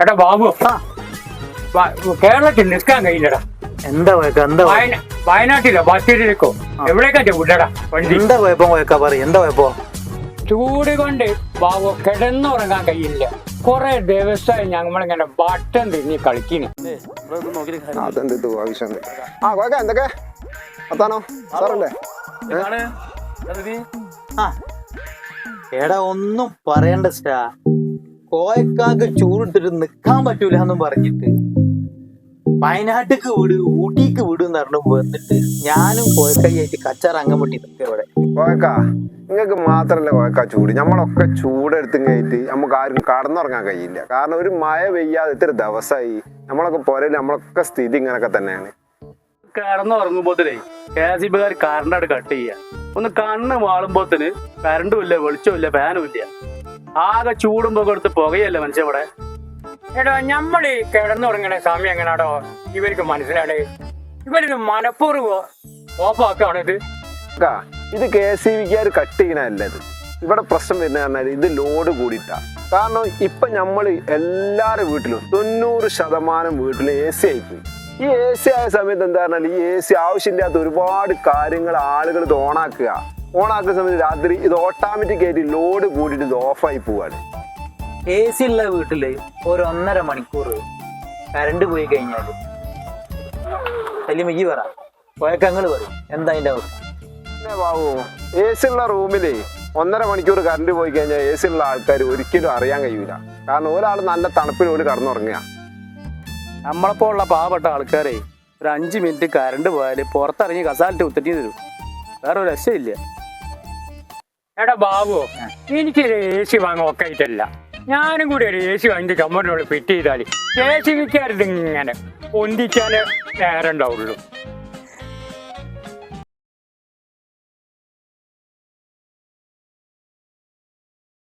എടാ ബാബു. കേരളത്തിൽ നിൽക്കാൻ കഴിയില്ലടാ. എന്താ കൊയക്ക എന്താ വയനാട്ടിലോ ബത്തേരിയിലേക്കോ? എവിടേക്കാ വിടടാ വണ്ടി? എന്താ കുഴപ്പം കൊയക്ക പറ എന്താ കുഴപ്പം? ചൂട് കൊണ്ട് ബാബു കിടന്നുറങ്ങാൻ കഴിയില്ല. കൊറേ ദിവസമായി ഞങ്ങളിങ്ങനെ ബട്ടൺ തിരിഞ്ഞ് കളിക്കുന്നു അതെന്ത് ആവശ്യം ആ കോയക്ക എന്തൊക്കെ? അത്താണോ സാറല്ലേ? ആ. എടാ ഒന്നും പറയണ്ട സ്റ്റാ. കോയക്കാക്ക് ചൂടിട്ടിട്ട് നിക്കാൻ പറ്റൂല എന്നും പറഞ്ഞിട്ട് വയനാട്ടിക്ക് വിട് ഊട്ടിക്ക് വിട് എന്ന് പറഞ്ഞു വന്നിട്ട് ഞാനും കോയക്കായിട്ട് കച്ചാർ അങ്ങം പൊട്ടി നിൽക്കുക ഇവിടെ. കോയക്കാ നിങ്ങൾക്ക് മാത്രല്ല കോയക്കാ ചൂട്. നമ്മളൊക്കെ ചൂടെടുത്തും കയറ്റി നമുക്ക് ആരും കടന്നുറങ്ങാൻ കഴിയില്ല. കാരണം ഒരു മഴ പെയ്യാതെ ഇത്ര ദിവസമായി നമ്മളൊക്കെ പുരയിൽ നമ്മളൊക്കെ സ്ഥിതി ഇങ്ങനൊക്കെ തന്നെയാണ്. കിടന്നുറങ്ങുമ്പോത്തേ കെ എസ് ഇ ബിക്കാർ കറണ്ട് അവിടെ കട്ട് ചെയ്യാ. ഒന്ന് കണ്ണ് വാളുമ്പോത്തിന് കറണ്ടും ഇല്ല വെളിച്ചവും ഇല്ല ഫാനും ഇല്ല. ആകെ ചൂടുമ്പോ കൊടുത്ത് പുകയല്ലേ മനുഷ്യ ഇവിടെ? എടാ നമ്മൾ ഈ കിടന്നുറങ്ങണ സമയം എങ്ങനാടോ? ഇവർക്ക് മനസ്സിലാടേ ഇവരിത് മനഃപൂർവം ഓഫാക്കാണിത്. ഇത് കെ സി വിക്കാർ കട്ട് ചെയ്യണല്ല ഇത്? ഇവിടെ പ്രശ്നം വരുന്ന പറഞ്ഞാൽ ഇത് ലോഡ് കൂടിയിട്ടാ. കാരണം ഇപ്പൊ നമ്മൾ എല്ലാവരുടെ വീട്ടിലും തൊണ്ണൂറ് ശതമാനം വീട്ടിലും എ സി ആയിപ്പോയി. ഈ എ സി ആയ സമയത്ത് എന്താ പറഞ്ഞാൽ ഈ എ സി ആവശ്യമില്ലാത്ത ഒരുപാട് കാര്യങ്ങൾ ആളുകൾ ഇത് ഓണാക്കുക. ഓണാക്കുന്ന സമയത്ത് രാത്രി ഇത് ഓട്ടോമാറ്റിക് ആയിട്ട് ലോഡ് കൂടിയിട്ട് ഇത് ഓഫായി പോവാണ്. എ സി ഉള്ള വീട്ടിൽ ഒരു ഒന്നര മണിക്കൂർ കരണ്ട് പോയി കഴിഞ്ഞാൽ അല്ലെങ്കിൽ പറ. പോയക്കങ്ങൾ പറയും. എന്താ അതിന്റെ അവസ്ഥ? പിന്നെ ബാബു എ സി ഉള്ള റൂമിൽ ഒന്നര മണിക്കൂർ കറണ്ട് പോയി കഴിഞ്ഞാൽ എ സി ഉള്ള ആൾക്കാർ ഒരിക്കലും അറിയാൻ കഴിയൂല. കാരണം ഒരാൾ നല്ല തണുപ്പിൽ ഒരു കടന്നുറങ്ങുക. നമ്മളപ്പോ ഉള്ള പാവപ്പെട്ട ആൾക്കാരെ ഒരു അഞ്ച് മിനിറ്റ് കറണ്ട് പോയാൽ പുറത്തിറങ്ങി കസാലിട്ട് ഉത്തറ്റി തരും വേറെ ഒരു രക്ഷയില്ല. എടാ ബാബു എനിക്കൊരു എ സി വാങ്ങാൻ ഒക്കെ ആയിട്ടല്ല ഞാനും കൂടി ഒരു എ സി വാങ്ങി കമ്മറിനോട് ഫിറ്റ് ചെയ്താൽ എ സി വിൽക്കാറിത് ഇങ്ങനെ പൊന്തിച്ചാലേ നേരം ഉണ്ടാവുള്ളൂ.